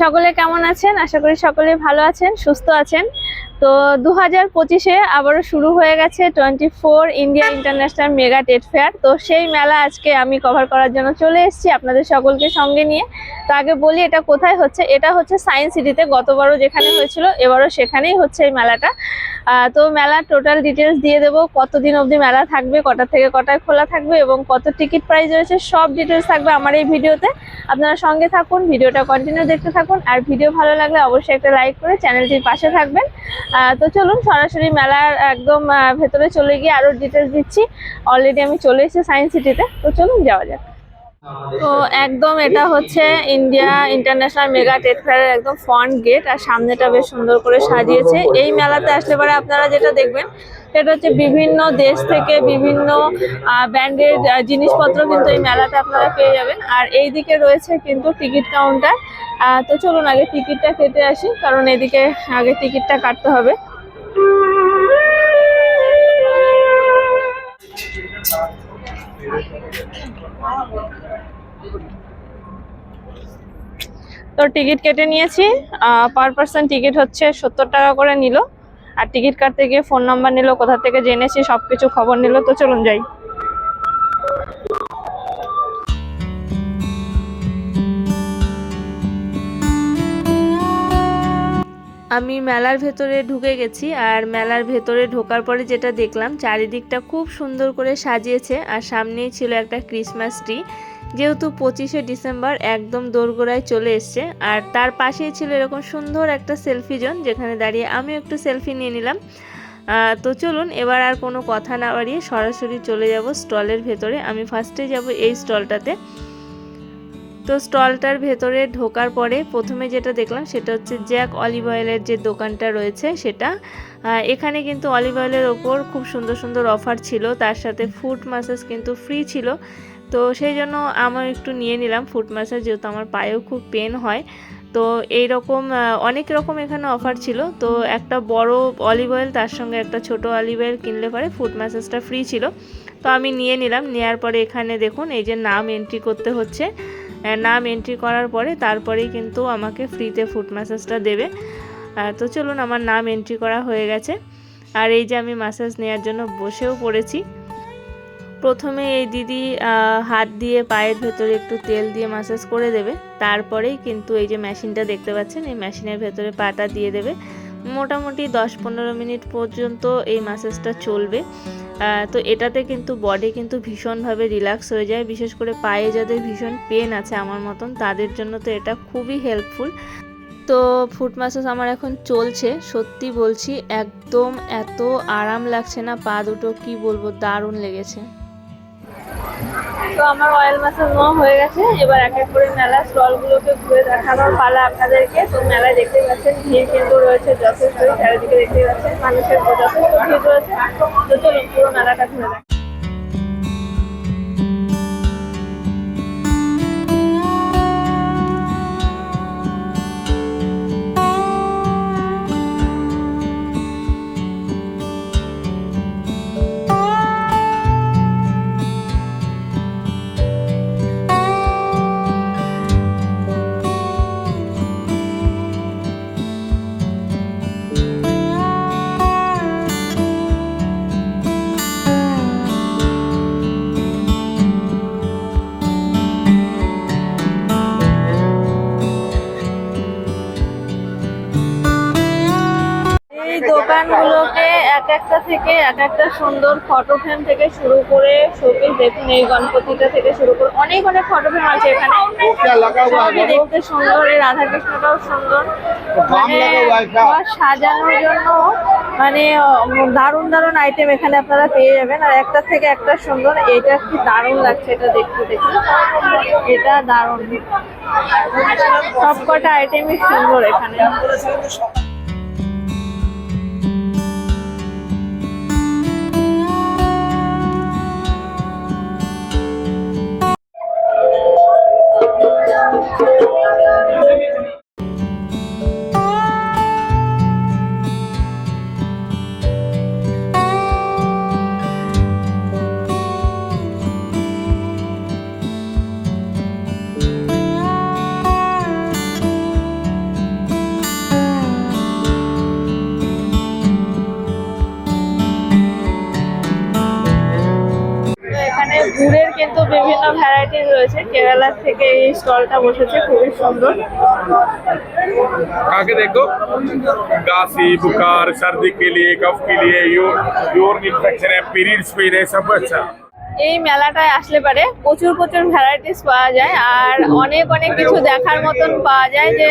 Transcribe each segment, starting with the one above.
সকলে কেমন আছেন? আশা করি সকলে ভালো আছেন, সুস্থ আছেন। তো দু হাজার পঁচিশে আবারও শুরু হয়ে গেছে twenty four India international mega TET fair. তো সেই মেলা আজকে আমি কভার করার জন্য চলে এসেছি আপনাদের সকলকে সঙ্গে নিয়ে। তো আগে বলি এটা কোথায় হচ্ছে? এটা হচ্ছে সায়েন্স সিটিতে গতবারও যেখানে হয়েছিল, এবারও সেখানেই হচ্ছে এই মেলাটা। তো মেলার টোটাল ডিটেলস দিয়ে দেবো, কতদিন অবধি মেলা থাকবে কটা থেকে কটায় খোলা থাকবে এবং কত টিকিট প্রাইস রয়েছে, সব ডিটেলস থাকবে আমার এই ভিডিওতে। আপনারা সঙ্গে থাকুন, ভিডিওটা কন্টিনিউ দেখতে থাকুন, আর ভিডিও ভালো লাগলে অবশ্যই একটা লাইক করে চ্যানেলটির পাশে থাকবেন। তো চলুন সরাসরি মেলার একদম ভেতরে চলে গিয়ে আরও ডিটেলস দিচ্ছি। অলরেডি আমি চলে এসেছি সায়েন্স সিটিতে তো চলুন যাওয়া যাক। তো একদম এটা হচ্ছে ইন্ডিয়া ইন্টারন্যাশনাল মেগা ট্রেড ফেয়ারের একদম ফ্রন্ট গেট আর সামনেটা বেশ সুন্দর করে সাজিয়েছে। এই মেলাতে আসলে পরে আপনারা যেটা দেখবেন, সেটা হচ্ছে বিভিন্ন দেশ থেকে বিভিন্ন ব্র্যান্ডের জিনিসপত্র কিন্তু এই মেলাতে আপনারা পেয়ে যাবেন। আর এই দিকে রয়েছে কিন্তু টিকিট কাউন্টার। তো চলুন আগে টিকিটটা কেটে আসি, কারণ এদিকে আগে টিকিটটা কাটতে হবে। তো টিকিট কেটে নিয়েছি পার পার্সন টিকিট হচ্ছে সত্তর টাকা করে নিল। আর টিকিট কাটতে গিয়ে ফোন নাম্বার নিল, কোথা থেকে জেনেছি সব কিছু খবর নিল, তো চলুন যাই। আমি মেলার ভেতরে ঢুকে গেছি, আর মেলার ভেতরে ঢোকার পরে যেটা দেখলাম, চারিদিকটা খুব সুন্দর করে সাজিয়েছে, আর সামনেই ছিল একটা ক্রিসমাস ট্রি যেহেতু পঁচিশে ডিসেম্বর একদম দোরগোড়ায় চলে এসছে, আর তার পাশেই ছিল এরকম সুন্দর একটা সেলফি জোন, যেখানে দাঁড়িয়ে আমিও একটু সেলফি নিয়ে নিলাম। তো চলুন, এবার আর কোনো কথা না বাড়িয়ে সরাসরি চলে যাব স্টলের ভেতরে। আমি ফার্স্টে যাব এই স্টলটাতে। তো স্টলটার ভেতরে ঢোকার পরে প্রথমে যেটা দেখলাম সেটা হচ্ছে জ্যাক অলিভ অয়েলের যে দোকানটা রয়েছে সেটা। এখানে কিন্তু অলিভ অয়েলের ওপর খুব সুন্দর সুন্দর অফার ছিল, তার সাথে ফুড মাসাজ কিন্তু ফ্রি ছিল। তো সেই জন্য আমার একটু নিয়ে নিলাম ফুট মাসাজ যেহেতু আমার পায়েও খুব পেন হয়। তো এই রকম অনেক রকম এখানে অফার ছিল। তো একটা বড় অলিভ অয়েল তার সঙ্গে একটা ছোট অলিভ অয়েল কিনলে পরে ফুট ম্যাসাজটা ফ্রি ছিল। তো আমি নিয়ে নিলাম। নেওয়ার পরে এখানে দেখুন, এই যে নাম এন্ট্রি করতে হচ্ছে। নাম এন্ট্রি করার পরে তারপরেই কিন্তু আমাকে ফ্রিতে ফুট ম্যাসাজটা দেবে। তো চলুন, আমার নাম এন্ট্রি করা হয়ে গেছে। আর এই যে আমি ম্যাসাজ নেওয়ার জন্য বসেও পড়েছি। প্রথমে এই দিদি হাত দিয়ে, পায়ের ভেতরে একটু তেল দিয়ে ম্যাসাজ করে দেবে। তারপরেই কিন্তু এই যে মেশিনটা দেখতে পাচ্ছেন, এই মেশিনের ভেতরে পাটা দিয়ে দেবে। মোটামুটি দশ পনেরো মিনিট পর্যন্ত এই ম্যাসাজটা চলবে। তো এটাতে কিন্তু বডি কিন্তু ভীষণভাবে রিল্যাক্স হয়ে যায়। বিশেষ করে পায়ে যাদের ভীষণ পেন আছে আমার মতন, তাদের জন্য তো এটা খুবই হেল্পফুল তো ফুট ম্যাসাজ আমার এখন চলছে, সত্যি বলছি, একদম এত আরাম লাগছে না, পা দুটো কি বলব, দারুণ লেগেছে। তো আমার অয়েল ম্যাসাজ নেওয়া হয়ে গেছে। এবার এক এক করে মেলা স্টলগুলোকে ঘুরে দেখানোর পালা আপনাদেরকে। তো মেলায় দেখতে পাচ্ছেন, ভিড় কিন্তু রয়েছে যথেষ্ট। চারিদিকে দেখতে পাচ্ছেন, মানুষের যথেষ্ট ভিড় রয়েছে। তো চলুন পুরো মেলাটা ঘুরে এক একটা থেকে এক একটা সুন্দর ফটো ফ্রেম থেকে শুরু করে শোপিস দেখুন এই গণপতিটা থেকে শুরু করে অনেক অনেক ফটো ফ্রেম আছে এখানে। সবই দেখতে সুন্দর এই রাধাকৃষ্ণটাও সুন্দর। মানে সাজানোর জন্য মানে দারুণ দারুণ আইটেম এখানে আপনারা পেয়ে যাবেন। আর একটা থেকে একটা সুন্দর এটা কি দারুণ লাগছে এটা দেখতে দেখুন। এটা দারুণ। সবকটা আইটেমই সুন্দর এখানে। কেরালা থেকে এই স্টলটা বসেছে খুবই সুন্দর। आगे देखो गासी बुखार सर्दी के लिए कफ के लिए यूरिन इन्फेक्शन है पीरियड्स पेन है सब अच्छा এই মেলাটায় আসলে পারে প্রচুর প্রচুর ভ্যারাইটিস পাওয়া যায় আর অনেক অনেক কিছু দেখার মতন পাওয়া যায় যে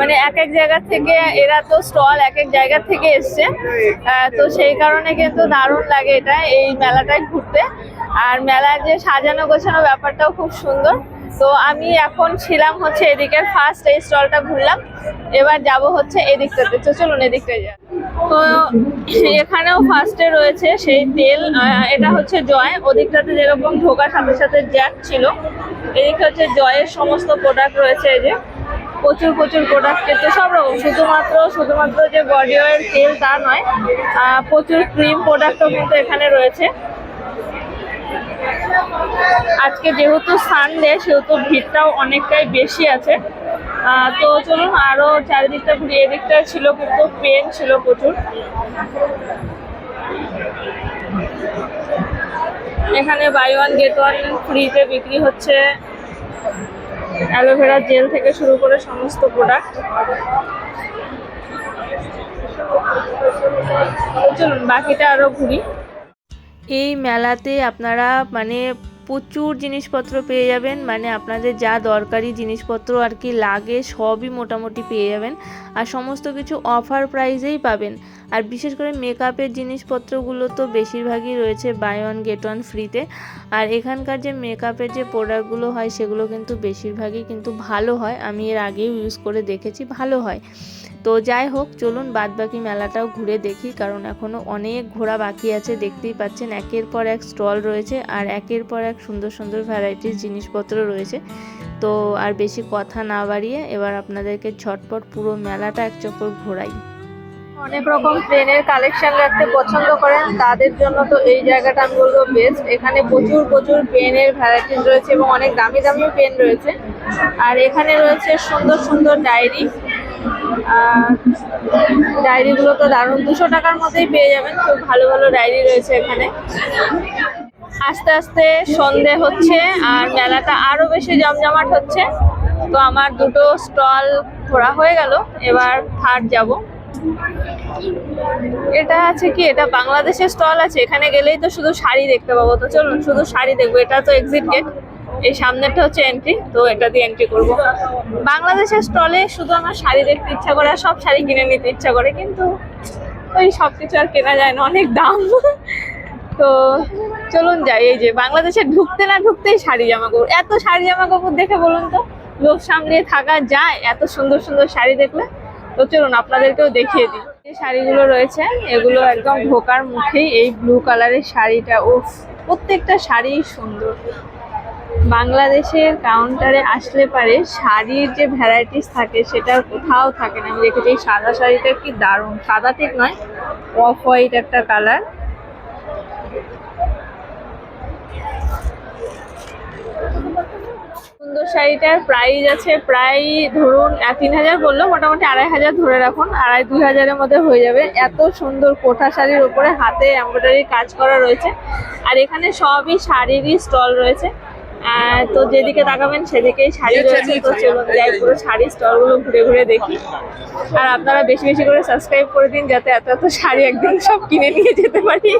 মানে এক এক জায়গার থেকে এরা তো স্টল এক এক জায়গার থেকে এসছে। তো সেই কারণে কিন্তু দারুণ লাগে এটা এই মেলাটায় ঘুরতে। আর মেলার যে সাজানো গোছানো ব্যাপারটাও খুব সুন্দর। তো আমি এখন ছিলাম হচ্ছে এদিকের ফার্স্ট এই স্টলটা ঘুরলাম। এবার যাব হচ্ছে এদিকটাতে। তো চলুন এদিকটায় যা তো এখানেও ফার্স্টে রয়েছে সেই তেল এটা হচ্ছে জয়। ওদিকটাতে যেরকম ঢোকার সাথে সাথে জ্যাক ছিল। এদিকে হচ্ছে জয়ের সমস্ত প্রোডাক্ট রয়েছে এই যে। প্রচুর প্রচুর প্রোডাক্ট কিন্তু সব রকম। শুধুমাত্র শুধুমাত্র যে বডি অয়েল তেল তা নয় প্রচুর ক্রিম প্রোডাক্টও কিন্তু এখানে রয়েছে। আজকে যেহেতু সানডে সেহেতু ভিড়টাও অনেকটাই বেশি আছে। তো চলুন আরও চারিদিকটা ঘুরি এদিকটা ছিল কিন্তু পেন ছিল প্রচুর। এখানে বাই ওয়ান গেট ওয়ান ফ্রিতে বিক্রি হচ্ছে। অ্যালোভেরা জেল থেকে শুরু করে সমস্ত প্রোডাক্ট চলুন বাকিটা আরও ঘুরি। এই মেলাতে আপনারা মানে প্রচুর জিনিসপত্র পেয়ে যাবেন মানে আপনাদের যা দরকারি জিনিসপত্র আর কি লাগে সবই মোটামুটি পেয়ে যাবেন। আর সমস্ত কিছু অফার প্রাইজেই পাবেন। আর বিশেষ করে মেকআপের জিনিসপত্রগুলো তো বেশিরভাগই রয়েছে বাই ওয়ান গেট ওয়ান ফ্রিতে আর এখানকার যে মেকআপের যে প্রোডাক্টগুলো হয়, সেগুলো কিন্তু বেশিরভাগই কিন্তু ভালো হয়। আমি এর আগেও ইউজ করে দেখেছি, ভালো হয়। তো যাই হোক, চলুন বাদবাকি মেলাটাও ঘুরে দেখি, কারণ এখনও অনেক ঘোরা বাকি আছে, দেখতেই পাচ্ছেন একের পর এক স্টল রয়েছে আর একের পর এক সুন্দর সুন্দর ভ্যারাইটিস জিনিসপত্র রয়েছে। তো আর বেশি কথা না বাড়িয়ে, এবার আপনাদেরকে ঝটপট পুরো মেলাটা এক চক্কর ঘোরাই। অনেক রকম পেনের কালেকশন রাখতে পছন্দ করেন, তাদের জন্য তো এই জায়গাটা আমি বলব বেস্ট এখানে প্রচুর প্রচুর পেনের ভ্যারাইটিস রয়েছে এবং অনেক দামি দামি পেন রয়েছে। আর এখানে রয়েছে সুন্দর সুন্দর ডায়েরি ডায়েরিগুলো তো দারুণ। দুশো টাকার মধ্যেই পেয়ে যাবেন, খুব ভালো ভালো ডায়েরি রয়েছে এখানে। আস্তে আস্তে সন্ধে হচ্ছে আর মেলাটা আরও বেশি জমজমাট হচ্ছে। তো আমার দুটো স্টল ঘোরা হয়ে গেল, এবার থার্ড যাব। এটা আছে কি? এটা বাংলাদেশের স্টল আছে, এখানে গেলেই তো শুধু শাড়ি দেখতে পাবো। তো চলুন, শুধু শাড়ি দেখব। এটা তো এক্সিট গেট এই সামনেরটা হচ্ছে এন্ট্রি তো এটা দিয়ে এন্ট্রি করব। বাংলাদেশের স্টলে শুধু আমার শাড়ি দেখতে ইচ্ছা করে, আর সব শাড়ি কিনে নিতে ইচ্ছা করে, কিন্তু ওই সব কিছু আর কেনা যায় না, অনেক দাম। তো চলুন যাই, এই যে বাংলাদেশে ঢুকতে না ঢুকতেই শাড়ি জামা কাপড় এত শাড়ি জামা কাপড় দেখে বলুন তো লোক সামনে থাকা যায়? এত সুন্দর সুন্দর শাড়ি দেখলে তো চলুন, আপনাদেরকেও দেখিয়ে দিই। যে শাড়িগুলো রয়েছে, এগুলো একদম ঢোকার মুখেই এই ব্লু কালারের শাড়িটা ও প্রত্যেকটা শাড়ি সুন্দর। বাংলাদেশের কাউন্টারে আসলে পারে শাড়ির যে ভ্যারাইটিস থাকে সেটা কোথাও থাকে না। আমি দেখেছি এই সাদা শাড়িটা কি দারুণ। সাদা ঠিক নয় অফ হোয়াইট একটা কালার সুন্দর শাড়িটার প্রাইস আছে প্রায় ধরুন তিন হাজার বলল মোটামুটি আড়াই হাজার ধরে রাখুন আড়াই দুই হাজারের মধ্যে হয়ে যাবে। এত সুন্দর কোঠা শাড়ির উপরে হাতে এমব্রয়ডারি কাজ করা রয়েছে। আর এখানে সবই শাড়িরই স্টল রয়েছে। তো যেদিকে তাকাবেন সেদিকেই শাড়ি রয়েছে। তো চলুন যাই পুরো শাড়ির স্টলগুলো ঘুরে ঘুরে দেখি। আর আপনারা বেশি বেশি করে সাবস্ক্রাইব করে দিন যাতে এত এত শাড়ি একদিন সব কিনে নিয়ে যেতে পারি।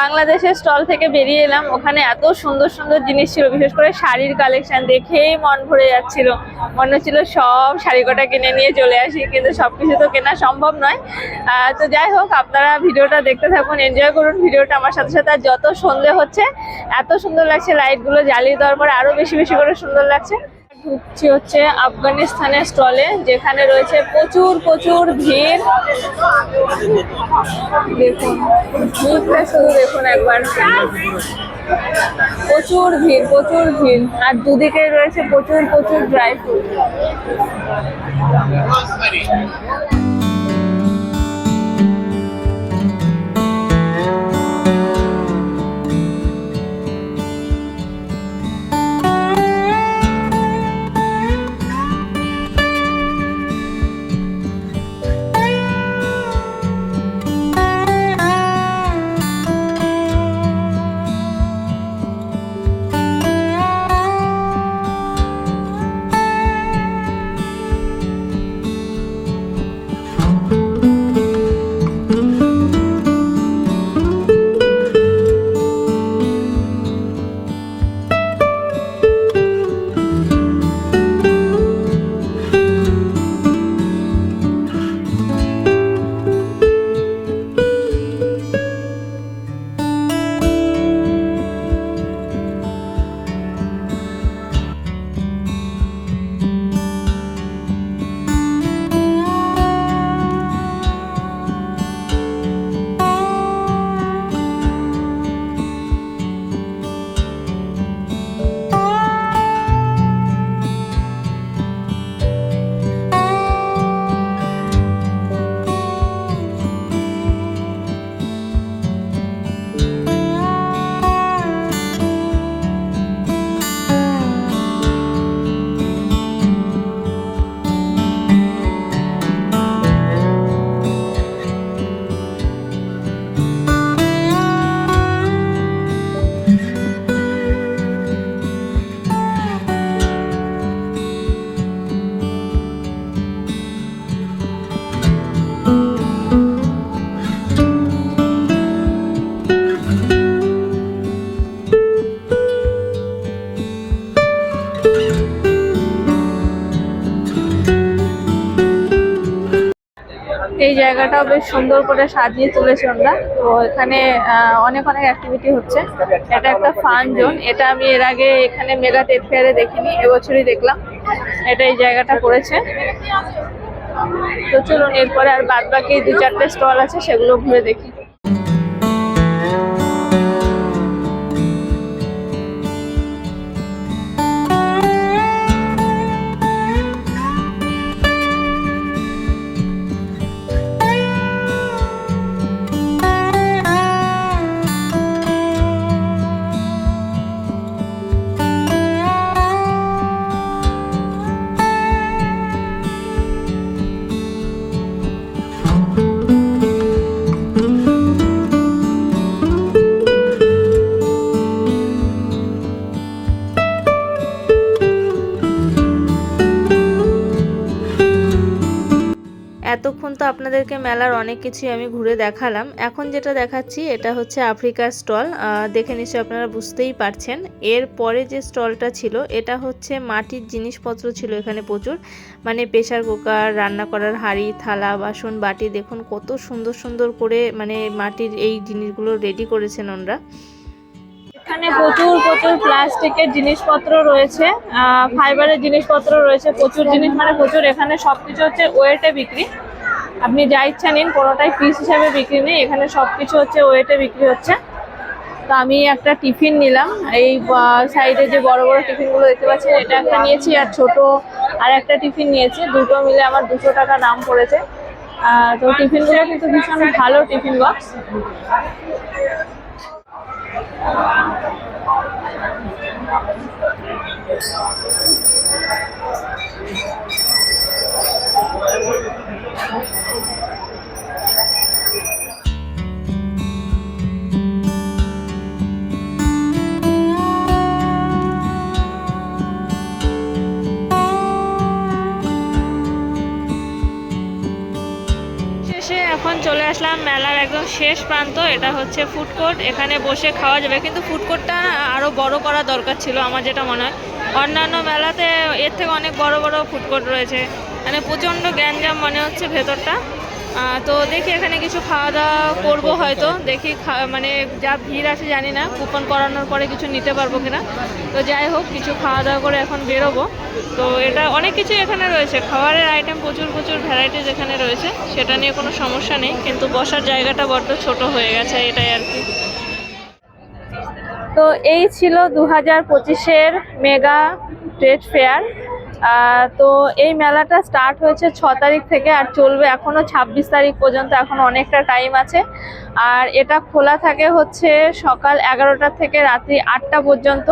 বাংলাদেশের স্টল থেকে বেরিয়ে এলাম। ওখানে এত সুন্দর সুন্দর জিনিস ছিল, বিশেষ করে শাড়ির কালেকশন দেখেই মন ভরে যাচ্ছিল। মনে হচ্ছিল সব শাড়ি কটা কিনে নিয়ে চলে আসি, কিন্তু সবকিছু তো কেনা সম্ভব নয়। তো যাই হোক, আপনারা ভিডিওটা দেখতে থাকুন এনজয় করুন। ভিডিওটা আমার সাথে সাথে আর যত সন্ধে হচ্ছে, এত সুন্দর লাগছে লাইটগুলো জ্বালিয়ে দেওয়ার পর আরও বেশি বেশি করে সুন্দর লাগছে। ঢুকছি হচ্ছে আফগানিস্তানের স্টলে, যেখানে রয়েছে প্রচুর প্রচুর ভিড়। দেখুন ভিড়টা শুধু দেখুন একবার। প্রচুর ভিড় প্রচুর ভিড়। আর দুদিকে রয়েছে প্রচুর প্রচুর ড্রাই ফ্রুট জায়গাটাও বেশ সুন্দর করে সাজিয়ে তুলেছে আমরা তো এখানে অনেক অনেক অ্যাক্টিভিটি হচ্ছে। এটা একটা ফান জোন এটা আমি এর আগে এখানে মেগা টেট ফেয়ারে দেখিনি, এবছরই দেখলাম। এটা এই জায়গাটা করেছে। তো চলুন, এরপরে আর বাদ বাকি দু চারটে স্টল আছে, সেগুলো ঘুরে দেখি। আপনাদেরকে মেলার অনেক কিছুই আমি ঘুরে দেখালাম। এখন যেটা দেখাচ্ছি, এটা হচ্ছে আফ্রিকার স্টল। দেখে নিশ্চয়ই আপনারা বুঝতেই পারছেন। এর পরে যে স্টলটা ছিল, এটা হচ্ছে মাটির জিনিসপত্র ছিল এখানে প্রচুর। মানে প্রেশার কুকার, রান্না করার হাঁড়ি, থালা, বাসন, বাটি, দেখুন কত সুন্দর সুন্দর করে মানে মাটির এই জিনিসগুলো রেডি করেছেন ওনারা। এখানে প্রচুর প্রচুর প্লাস্টিকের জিনিসপত্র রয়েছে ফাইবারের জিনিসপত্র রয়েছে, প্রচুর জিনিস মানে প্রচুর। এখানে সবকিছু হচ্ছে ওয়েটে বিক্রি। আপনি যা ইচ্ছা নিন কোনোটাই পিস হিসাবে বিক্রি নেই। এখানে সব কিছু হচ্ছে ওয়েটে বিক্রি হচ্ছে। তো আমি একটা টিফিন নিলাম। এই সাইডে যে বড় বড় টিফিনগুলো দেখতে পাচ্ছেন, এটা একটা নিয়েছি আর ছোট আর একটা টিফিন নিয়েছি। দুটো মিলে আমার দুশো টাকা দাম পড়েছে। তো টিফিনগুলো কিন্তু ভীষণ ভালো টিফিন বক্স শেষে আসলাম, মেলার একদম শেষ প্রান্ত, এটা হচ্ছে ফুড কোর্ট এখানে বসে খাওয়া যাবে। কিন্তু ফুড কোর্টটা আরও বড় করা দরকার ছিল আমার যেটা মনে হয়। অন্যান্য মেলাতে এর থেকে অনেক বড় বড় ফুড কোর্ট রয়েছে। মানে প্রচণ্ড গ্যাঞ্জাম মনে হচ্ছে ভেতরটা। তো দেখি এখানে কিছু খাওয়া দাওয়া করব হয়তো। দেখি খা- মানে যা ভিড় আছে জানি না কুপন করানোর পরে কিছু নিতে পারব কিনা। তো যাই হোক কিছু খাওয়া দাওয়া করে এখন বেরোবো। তো এটা অনেক কিছু এখানে রয়েছে। খাবারের আইটেম প্রচুর প্রচুর ভ্যারাইটিস এখানে রয়েছে। সেটা নিয়ে কোনো সমস্যা নেই কিন্তু বসার জায়গাটা বড্ড ছোট হয়ে গেছে এটাই আর কি। তো এই ছিল দু হাজার পঁচিশের মেগা ট্রেড ফেয়ার। তো এই মেলাটা স্টার্ট হয়েছে ছ তারিখ থেকে আর চলবে এখনও ছাব্বিশ তারিখ পর্যন্ত, এখন অনেকটা টাইম আছে। আর এটা খোলা থাকে হচ্ছে সকাল এগারোটা থেকে রাত্রি আটটা পর্যন্ত।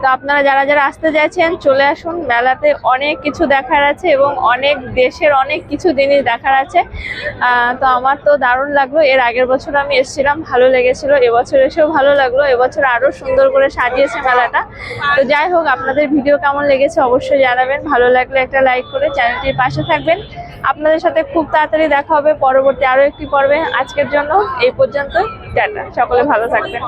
তো আপনারা যারা যারা আসতে চাইছেন চলে আসুন। মেলাতে অনেক কিছু দেখার আছে এবং অনেক দেশের অনেক কিছু জিনিস দেখার আছে। তো আমার তো দারুণ লাগল। এর আগের বছর আমি এসেছিলাম, ভালো লেগেছিল। এবছর এসেও ভালো লাগল। এবছর আরও সুন্দর করে সাজিয়েছে মেলাটা। তো যাই হোক, আপনাদের ভিডিও কেমন লেগেছে অবশ্যই জানাবেন। ভালো লাগলে একটা লাইক করে চ্যানেলটির পাশে থাকবেন। আপনাদের সাথে খুব তাড়াতাড়ি দেখা হবে পরবর্তী আরও একটি পর্বে। আজকের জন্য এই পর্যন্ত টাটা। সকলে ভালো থাকবেন।